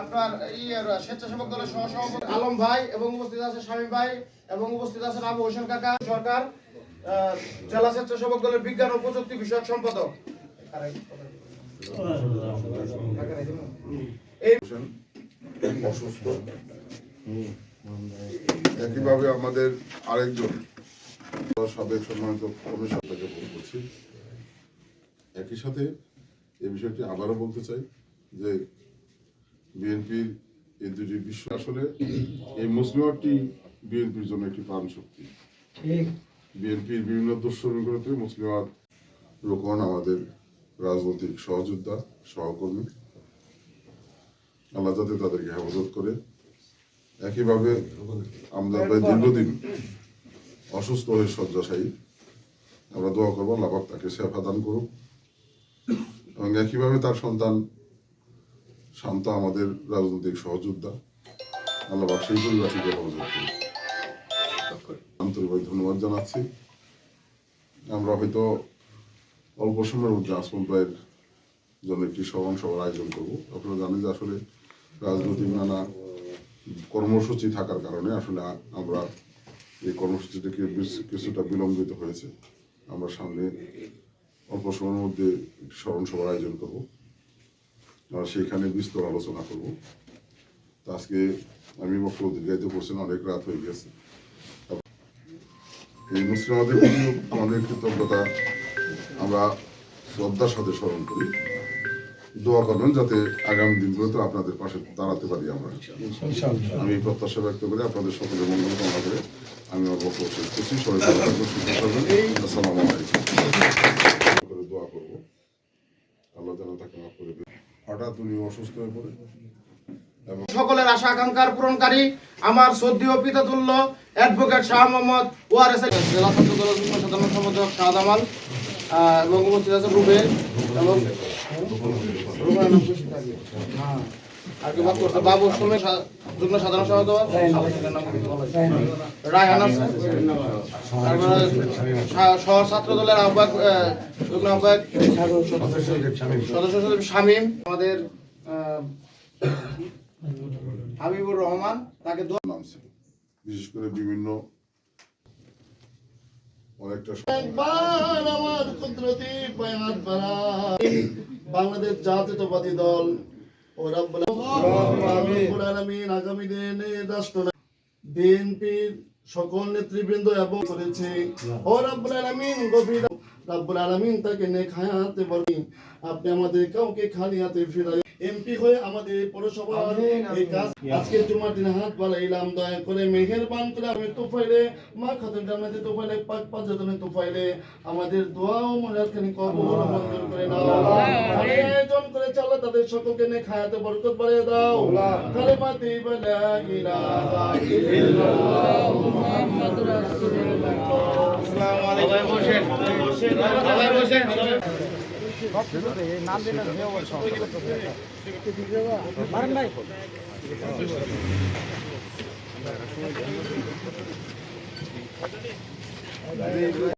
আপনার স্বেচ্ছাসেবক দলের সহসভাপতি আলম ভাই এবং উপস্থিত আছে শামীম ভাই এবং উপস্থিত আছেন আবু হোসেন কাকা সরকার জেলা স্বেচ্ছাসেবক দলের বিজ্ঞান ও প্রযুক্তি বিষয়ক সম্পাদক। একইভাবে আমাদের আরেকজন সাবেক সম্মানিত কমিশন করছি। একই সাথে এই বিষয়টি আবারও বলতে চাই যে বিএনপির এই দুটি বিশ্ব আসলে এই মুসলিমটি বিএনপির জন্য একটি প্রাণ শক্তি। বিএনপির বিভিন্ন দুঃশ্রমিকতে মুসলিমার রোকন আমাদের রাজনৈতিক সহযোদ্ধা সহকর্মী। আল্লাহ যাতে তাদেরকে হেফাজত করে। একইভাবে আমরা ভাই দীর্ঘদিন অসুস্থ হয়ে শয্যাশায়ী। আমরা দোয়া করব আল্লাহ তাকে সেফা দান করুক। এবং একইভাবে তার সন্তান শান্ত আমাদের রাজনৈতিক সহযোদ্ধা। আল্লাহ সেই পরিবারটিকে আন্তরিকভাবে ধন্যবাদ জানাচ্ছি। আমরা হয়তো অল্প সময়ের মধ্যে আসমন ভাইয়ের জন্য একটি স্মরণ সভার আয়োজন করব। আপনারা জানেন যে আসলে রাজনৈতিক নানা কর্মসূচি থাকার কারণে আসলে আমরা এই কর্মসূচিটাকে কিছুটা বিলম্বিত হয়েছে। আমরা সামনে অল্প সময়ের মধ্যে একটি স্মরণ সভার আয়োজন করব। আর সেইখানে বিস্তর আলোচনা করব। তো আজকে আমি বক্তব্য দীর্ঘায়িত করছেন অনেক রাত হয়ে গেছে। এই মুসলিমাদের আমাদের কৃতজ্ঞতা। আমরা শ্রদ্ধার সাথে স্মরণ করি। দোয়া করবেন যাতে আগামী দিনগুলোতে আপনাদের পাশে দাঁড়াতে পারি আমরা। আমি এই প্রত্যাশা ব্যক্ত করে আপনাদের সকলের মঙ্গল কামনা করে আমি আমার বক্তব্য শেষ করছি। সবাই আসসালামু আলাইকুম। দোয়া করব। আল্লাহ যেন তাকে মাফ করে। হঠাৎ উনি অসুস্থ হয়ে পড়ে সকলের আশা আকাঙ্ক্ষার পূরণকারী আমার শ্রদ্ধেয় পিতাতুল্য অ্যাডভোকেট শাহ মোহাম্মদ ওয়ারেস জেলা ছাত্র দলের সাধারণ সম্পাদক শাহ জামাল এবং উপস্থিত আছে রুবেল এবং। হ্যাঁ। আর কি বাদ করছে বাবু সুমে যুগ্ম সাধারণ সম্পাদক রায়হান। তারপরে সা- সহ ছাত্র দলের আহ্বায়ক যুগ্ম আহ্বায়ক সদস্য সচিব শামীম। আমাদের হাবিবুর রহমান তাকে বিশেষ করে বিভিন্ন। বাংলাদেশ জাতীয়তাবাদী দল ও রব্বুল আলামিন। আগামী দিনে রাষ্ট্র বিএনপির সকল নেতৃবৃন্দ এবং করেছে। ও রব্বুল আলামিন গভীর রব্বুল আলামিন তাকে নেক হায়াতে বলি আপনি আমাদের কাউকে খালি হাতে ফিরাই এমপি হয়ে আমাদের পৌরসভার এই কাজ আজকে জুমার দিনে হাত বাড়াইলাম। দয়া করে মেহেরবান করে আমি তোফাইলে মা খাতুন জান্নাতে তোফাইলে পাক পাঁচজনে তোফাইলে আমাদের দোয়া ও কবুল মঞ্জুর করে আয়োজন করে চালা তাদের সকলকে নে খায়াতে বরকত বাড়িয়ে দাও। কালেমাতি বলা ইলাহা ইল্লাল্লাহ মুহাম্মাদুর রাসূলুল্লাহ আসসালামু আলাইকুম বসেন সবাই বসেন